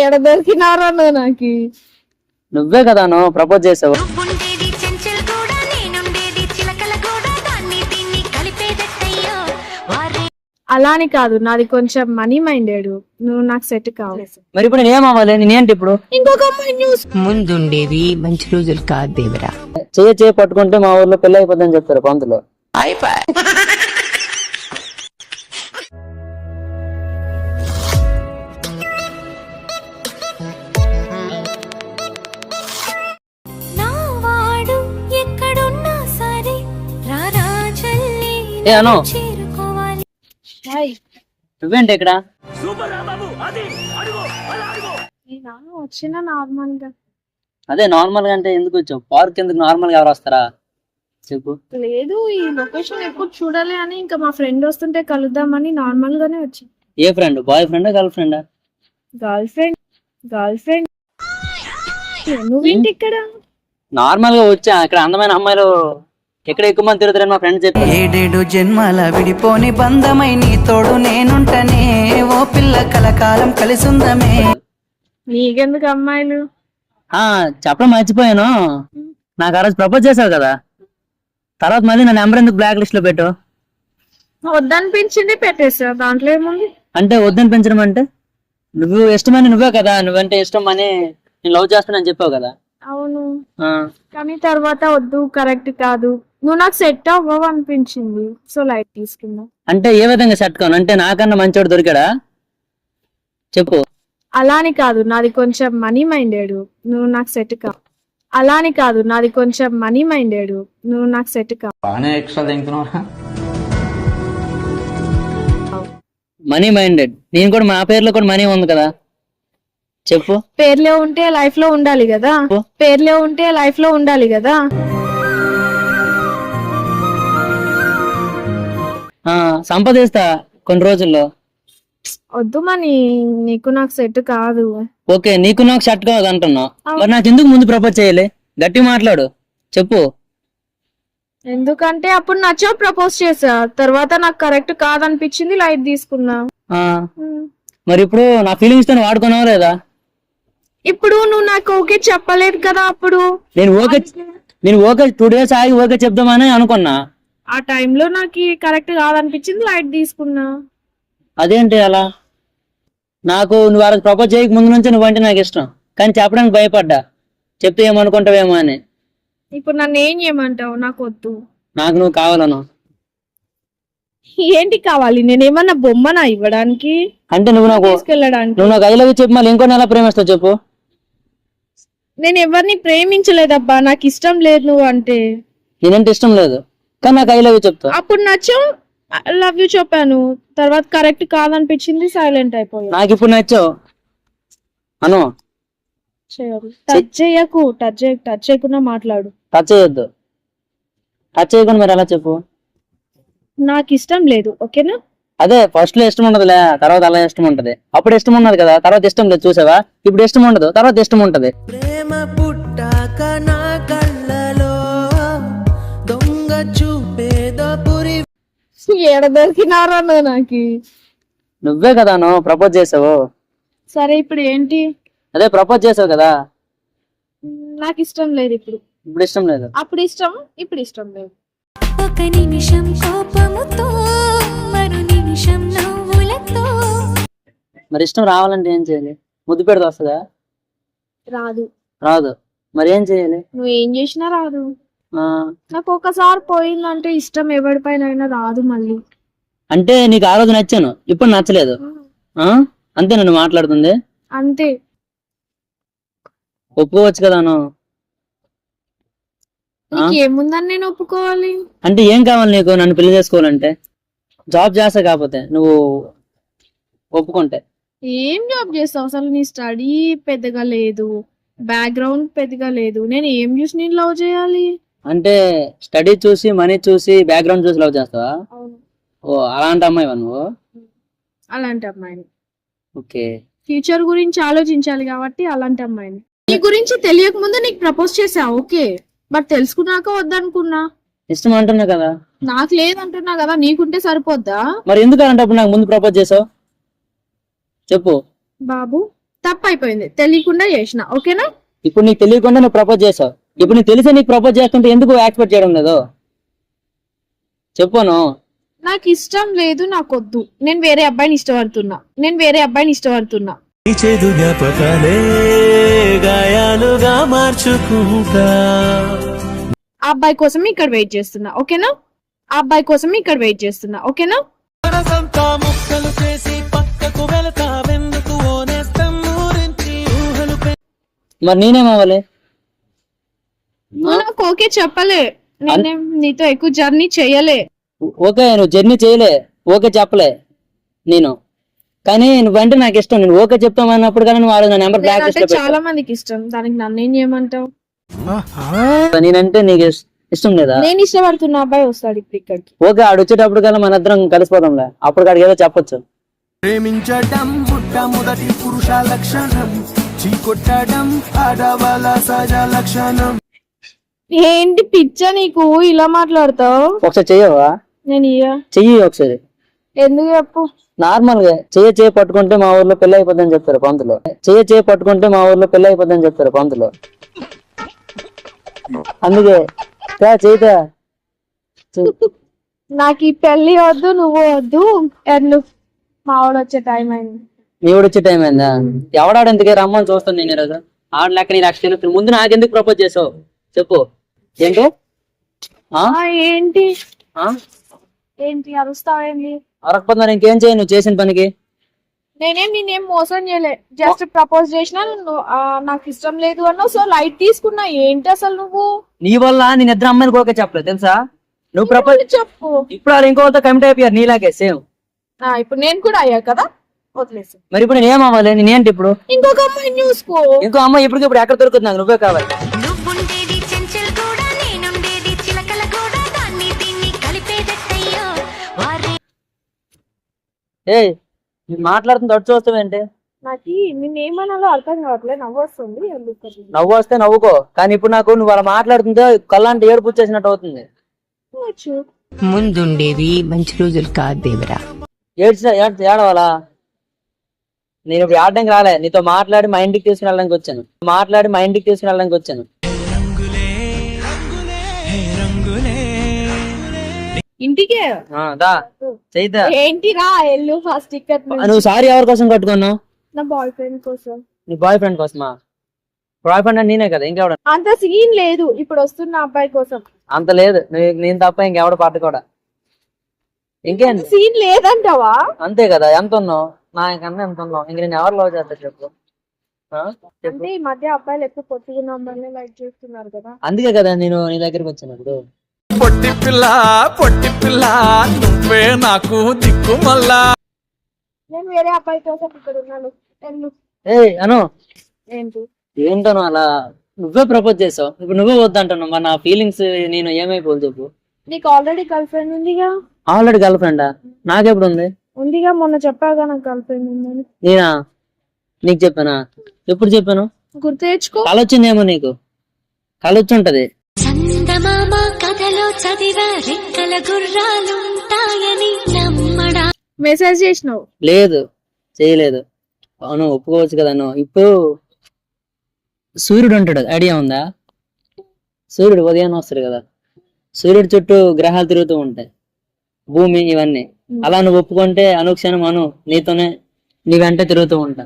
ఏడ దొరికినారా నువ్వు నాకు. నువ్వే కదా నువ్వు ప్రపోజ్ చేసావు. ఉండేది చెంచల్ కూడా నేనుండేది చిలకల కూడా. దాన్ని దీన్ని కలిపేదట్టయ్యో వారే అలాని కాదు నాది కొంచెం మనీ మైండెడ్. నువ్వు నాకు సెట్ కావాలి మరి ఇప్పుడు నేను ఏమవ్వాలి నేనేంటి ఇప్పుడు? ఇంకొక అమ్మాయి న్యూస్ ముందుండేవి మంచి రోజులు కాదు దేవరా చేయ చేయ పట్టుకుంటే మా ఊర్లో పెళ్ళి అయిపోద్దని చెప్తారు పంతులు నా ఏ అను నువ్వేంటి ఇక్కడ? నేనా? వచ్చిన నార్మల్గా అదే నార్మల్గా అంటే ఎందుకు వచ్చావు? పార్క్ ఎందుకు నార్మల్గా ఎవరు వస్తారా? చెప్పు. లేదు ఈ లొకేషన్ ఎప్పుడు చూడాలి అని ఇంకా మా ఫ్రెండ్ వస్తుంటే కలుద్దామని నార్మల్ గానే వచ్చి. ఏ ఫ్రెండ్ బాయ్ ఫ్రెండా గర్ల్ ఫ్రెండా గర్ల్ ఫ్రెండ్ గర్ల్ ఫ్రెండ్ నువ్వేంటి ఇక్కడ? నార్మల్గా వచ్చా ఇక్కడ అందమైన అమ్మాయిలు ఎక్కడ ఎక్కువ మంది తిరుగుతారని మా ఫ్రెండ్ చెప్పి ఏడేడు జన్మల విడిపోని బంధమై నీ తోడు నేనుంటనే. ఓ పిల్ల కలకాలం కలిసుందమే. నీకెందుకు అమ్మాయిలు? ఆ చెప్పడం మర్చిపోయాను. నాకు ఆ రోజు ప్రపోజ్ చేసావు కదా. తర్వాత మళ్ళీ నా నెంబర్ ఎందుకు బ్లాక్ లిస్ట్లో పెట్టు వద్దనిపించింది పెట్టేసా దాంట్లో ఏముంది? అంటే వద్దని పెంచడం అంటే? నువ్వు ఇష్టమని నువ్వే కదా. నువ్వంటే ఇష్టం అని నేను లవ్ చేస్తానని చెప్పావు కదా. అవును. కానీ తర్వాత వద్దు కరెక్ట్ కాదు. నువ్వు నాకు సెట్ అవ్వవు అనిపించింది సో లైట్ తీసుకున్నా అంటే ఏ విధంగా సెట్ కాను? అంటే నాకన్నా మంచోడు దొరికాడా? చెప్పు. అలాని కాదు నాది కొంచెం మనీ మైండెడ్. నువ్వు నాకు సెట్ కా. అలాని కాదు నాది కొంచెం మనీ మైండెడ్. నువ్వు నాకు సెట్ కా. Money minded. నేను కూడా మా పేరులో కూడా మనీ ఉంది కదా. చెప్పు. పేర్లే ఉంటే లైఫ్లో ఉండాలి కదా. పేర్లే ఉంటే లైఫ్లో ఉండాలి కదా. ఆ సంపాదిస్తా కొన్ని రోజుల్లో. వద్దు మనీ నీకు నాకు సెట్ కాదు. ఓకే నీకు నాకు షర్ట్ కాదు అంటున్నావు. మరి నాకు ఎందుకు ముందు ప్రపోజ్ చేయాలి? గట్టి మాట్లాడు. చెప్పు. ఎందుకంటే అప్పుడు నచ్చో ప్రపోజ్ చేసా. తర్వాత నాకు కరెక్ట్ కాదనిపించింది లైట్ తీసుకున్నా. ఆ. మరి ఇప్పుడు నా ఫీలింగ్స్తో వాడుకున్నావా లేదా? ఇప్పుడు నువ్వు నాకు ఓకే చెప్పలేదు కదా అప్పుడు? నేను ఓకే నేను ఓకే టూ డేస్ ఆగి ఓకే చెప్దామని అనుకున్నా. ఆ టైంలో నాకు కరెక్ట్ కాదనిపించింది లైట్ తీసుకున్నా. అదేంటి అలా? నాకు నువ్వు వాళ్ళకి ప్రపోజ్ చేయక ముందు నుంచి నువ్వంటే నాకు ఇష్టం. కానీ చెప్పడానికి భయపడ్డా. చెప్తే ఏమనుకుంటావేమో అని. ఇప్పుడు నన్ను ఏం చేయమంటావు? నాకు వద్దు. నాకు నువ్వు కావాలను ఏంటి కావాలి? నేనేమన్నా బొమ్మనా ఇవ్వడానికి? అంటే నువ్వు నాకు తీసుకెళ్ళడానికి. నువ్వు నాకు ఐ లవ్ చెప్పి మళ్ళీ ఇంకో నెల ప్రేమిస్తావు చెప్పు. నేను ఎవరిని ప్రేమించలేదబ్బా నాకు ఇష్టం లేదు నువ్వు అంటే. నేనంటే ఇష్టం లేదు. కానీ నాకు ఐ లవ్ చెప్తావు అప్పుడు నచ్చం లవ్ యూ చెప్పాను. తర్వాత కరెక్ట్ కాదనిపించింది సైలెంట్ అయిపోయా నాకు ఇప్పుడు నచ్చావు. అను. టచ్ చేయకు. టచ్ చేయ టచ్ చేయకుండా మాట్లాడు. టచ్ చేయొద్దు. టచ్ చేయకుండా మరి ఎలా చెప్పు. నాకు ఇష్టం లేదు ఓకేనా? అదే ఫస్ట్లో ఇష్టం ఉండదులే తర్వాత అలా ఇష్టం ఉంటది. అప్పుడు ఇష్టం ఉన్నది కదా తర్వాత ఇష్టం లేదు చూసావా? ఇప్పుడు ఇష్టం ఉండదు తర్వాత ఇష్టం ఉంటది. ప్రేమ పుట్టాక నా కళ్ళలో దొంగ చూపేదో పురి ఏడ దొరికినారా నువ్వు నాకు. నువ్వే కదా నువ్వు ప్రపోజ్ చేసావు. సరే ఇప్పుడు ఏంటి? అదే ప్రపోజ్ చేసావు కదా. నాకు ఇష్టం లేదు ఇప్పుడు. ఇప్పుడు ఇష్టం లేదు. అప్పుడు ఇష్టం ఇప్పుడు ఇష్టం లేదు. ఒక నిమిషం కోపముతో మరు ఇష్టం రావాలంటే ఏం చేయాలి? ముద్దు పెడితే వస్తుందా? రాదు. రాదు. మరి ఏం చేయాలి? నువ్వు ఏం చేసినా రాదు. ఆ, నాకు ఒకసారి పోయిందంటే ఇష్టం ఎవరిపైన అయినా రాదు మళ్ళీ. అంటే నీకు ఆ రోజు నచ్చాను. ఇప్పుడు నచ్చలేదు. ఆ. అంతే నన్ను మాట్లాడుతుంది. అంతే. ఒప్పుకోవచ్చు కదా ఏముందని నేను ఒప్పుకోవాలి. అంటే ఏం కావాలి నీకు? నన్ను పెళ్ళి చేసుకోవాలంటే? జాబ్ చేస్తా కాకపోతే నువ్వు ఒప్పుకుంటే. ఏం జాబ్ చేస్తావు? అసలు నీ స్టడీ పెద్దగా లేదు. బ్యాక్గ్రౌండ్ పెద్దగా లేదు. నేను ఏం చూసి నేను లవ్ చేయాలి? అంటే స్టడీ చూసి మనీ చూసి బ్యాక్గ్రౌండ్ చూసి లవ్ చేస్తావా? ఓ అలాంటి అమ్మాయి నువ్వు? అలాంటి అమ్మాయిని. ఓకే. ఫ్యూచర్ గురించి ఆలోచించాలి కాబట్టి అలాంటి అమ్మాయిని. నీ గురించి తెలియక ముందు నీకు ప్రపోజ్ చేసా ఓకే. బట్ తెలుసుకున్నాక వద్దనుకున్నా. ఇష్టం అంటున్నా కదా. నాకు లేదంటున్నా కదా నీకుంటే సరిపోద్దా? మరి ఎందుకు అలాంటప్పుడు నాకు ముందు ప్రపోజ్ చేసావు? చెప్పు. బాబు తప్పు అయిపోయింది తెలియకుండా చేసిన ఓకేనా? ఇప్పుడు నీకు తెలియకుండా నువ్వు ప్రపోజ్ చేసావు. ఇప్పుడు నీకు తెలిసి నీకు ప్రపోజ్ చేస్తుంటే ఎందుకు యాక్సెప్ట్ చేయడం లేదు? చెప్పాను నాకు ఇష్టం లేదు నాకు వద్దు నేను వేరే అబ్బాయిని ఇష్టపడుతున్నా. నేను వేరే అబ్బాయిని ఇష్టపడుతున్నా. ఈ చేదు జ్ఞాపకాలే గాయాలుగా మార్చుకుంటా. ఆ అబ్బాయి కోసం ఇక్కడ వెయిట్ చేస్తున్నా ఓకేనా? ఆ అబ్బాయి కోసం ఇక్కడ వెయిట్ చేస్తున్నా ఓకేనా? మరి నేనేమవ్వాలి నువ్వు నాకు ఓకే చెప్పలే. నేనేం నీతో ఎక్కువ జర్నీ చేయలే. ఓకే నువ్వు జర్నీ చేయలే. ఓకే చెప్పలే నేను. కానీ నువ్వంటే నాకు ఇష్టం. నేను ఓకే చెప్తామన్నప్పుడు కానీ నువ్వు ఆ రోజు నా నెంబర్ బ్లాక్ చాలా మందికి ఇష్టం. దానికి నన్ను ఏం చేయమంటావు? నేనంటే నీకు ఇష్టం లేదా? నేను ఇష్టపడుతున్న అబ్బాయి వస్తాడు ఇప్పుడు ఇక్కడికి. ఓకే ఆడు వచ్చేటప్పుడు కల్లా మన ఇద్దరం కలిసిపోదాంలే. అప్పుడు కాడికి ఏదో చెప్పొచ్చు. ప్రేమించడం మొట్టమొదటి పురుష లక్షణం. చీకొట్టడం ఆడవాళ్ళ సహజ లక్షణం. ఏంటి పిచ్చ నీకు? ఇలా మాట్లాడతావు? ఒకసారి చెయ్యవా? నేను ఇయ్య. చెయ్యి ఒకసారి. ఎందుకు చెప్పు? నార్మల్గా చెయ్యి చేయి పట్టుకుంటే మా ఊర్లో పెళ్ళి అయిపోద్దని చెప్తారు పంతులు. చెయ్యి చేయి పట్టుకుంటే మా ఊర్లో పెళ్ళి అయిపోద్దని చెప్తారు పంతులు. అందుకే. తా, చేయితా చెయ్. నాకు ఈ పెళ్ళి వద్దు నువ్వు వద్దు. ఎల్లు మా వాడు వచ్చే టైం అయింది. నీ కూడా వచ్చే టైం అయిందా? ఎవడాడు ఎందుకే రమ్మని చూస్తాను నేను ఈరోజు? ఆడ లెక్క నీ నాకు తెలుస్తుంది ముందు నాకెందుకు ప్రపోజ్ చేసావు? చెప్పు. ఏంటి? ఏంటి? ఆ? ఏంటి అరుస్తావేంటి? అరకపోతే మరి ఇంకేం చేయను నువ్వు చేసిన పనికి? నేనేం నేనేం మోసం చేయలే. జస్ట్ ప్రపోజ్ చేసినా నాకు ఇష్టం లేదు అన్నావు. సో లైట్ తీసుకున్నా ఏంటి అసలు నువ్వు? నీ వల్ల నేను ఇద్దరు అమ్మాయిలకు ఓకే చెప్పలేదు తెలుసా? నువ్వు ప్రపోజ్ చెప్పు? ఇప్పుడు వాళ్ళు ఇంకోతో కమిట్ అయిపోయారు నీలాగే సేమ్. ఆ, ఇప్పుడు నేను కూడా అయ్యా కదా? వదిలేసి మరి ఇప్పుడు నేను ఏం నేనేంటి ఇప్పుడు? ఇంకొక అమ్మాయిని చూసుకో. ఇంకో అమ్మాయి ఇప్పుడు ఇప్పుడు ఎక్కడ దొరుకుతుంది నాకు? నువ్వే కావాలి. నువ్వుండేది చెంచల్ కూడా నేనుండేది చిలకల కూడా దాన్ని దీన్ని కలిపేదట్టయ్యో వారే ఏయ్ నేను మాట్లాడుతుంది తడు చూస్తావేంటి నాకు నిన్నేమనాలో అర్థం కావట్లేదు నవ్వు వస్తుంది నవ్వు వస్తే నవ్వుకో కానీ ఇప్పుడు నాకు నువ్వు అలా మాట్లాడుతుంటే కళ్ళంటే ఏడుపు వచ్చేసినట్టు అవుతుంది. వచ్చు. ముందుండేవి మంచి రోజులు కాదు దేవరా. ఏడ్చిన ఏడ్- ఏడవాలా? నేను ఇప్పుడు ఆడడానికి రాలే నీతో మాట్లాడి మా ఇంటికి తీసుకుని వెళ్ళడానికి వచ్చాను. మాట్లాడి మా ఇంటికి తీసుకుని వెళ్ళడానికి వచ్చాను. ఇంటికే? చైతా. ఏంటిరా ఎల్లు ఫస్ట్ టికెట్ నువ్వు సారీ ఎవరి కోసం కట్టుకున్నావు? నా బాయ్ ఫ్రెండ్ కోసం. నీ బాయ్ ఫ్రెండ్ కోసమా? బాయ్ ఫ్రెండ్ అంటే నేనే కదా ఇంకెవడ? అంత సీన్ లేదు ఇప్పుడు వస్తున్న అబ్బాయి కోసం. అంత లేదు నేను తప్ప ఇంకెవడ పట్టు కూడా. ఇంకేంటి సీన్ లేదంటావా? అంతే కదా ఎంత ఉన్నావు? నాకన్నా ఎంత ఉన్నావు? ఇంక నేను ఎవరు లవ్ చేస్తా? చెప్పు. అంటే ఈ మధ్య అబ్బాయిలు ఎక్కువ పొత్తుకున్న అమ్మాయిని లైక్ చేస్తున్నారు కదా. అందుకే కదా నేను నీ దగ్గరికి వచ్చాను ఇప్పుడు పొట్టి పిల్ల పొట్టి పిల్ల నువ్వే నాకు దిక్కు మళ్ళా. నేను వేరే అబ్బాయి కోసం ఇక్కడ ఉన్నాను. ఎల్లు ఏయ్ అను. ఏంటి? ఏంటను అలా? నువ్వే ప్రపోజ్ చేసావు. ఇప్పుడు నువ్వే వద్దంటున్నావు. మరి నా ఫీలింగ్స్ నేను ఏమైపోదు చెప్పు. నీకు ఆల్రెడీ గర్ల్ ఫ్రెండ్ ఉందిగా? ఆల్రెడీ గర్ల్ ఫ్రెండా నాకెప్పుడు ఉంది ఉందిగా మొన్న చెప్పావుగా నాకు గర్ల్ ఫ్రెండ్ ఉందని. నేనా? నీకు చెప్పానా? ఎప్పుడు చెప్పాను? గుర్తు తెచ్చుకో. కళ వచ్చిందేమో నీకు? ఉంటది చందమామ చదివ రెక్కల గుర్రాలుంటాయని నమ్మడా? మెసేజ్ చేసినావు? లేదు చేయలేదు. అవును ఒప్పుకోవచ్చు కదా నువ్వు. ఇప్పుడు సూర్యుడు ఉంటాడు ఐడియా ఉందా? సూర్యుడు ఉదయాన్నే వస్తాడు కదా. సూర్యుడు చుట్టూ గ్రహాలు తిరుగుతూ ఉంటాయి. భూమి ఇవన్నీ. అలా నువ్వు ఒప్పుకుంటే అనుక్షణం అను నీతోనే నీ వెంట తిరుగుతూ ఉంటా.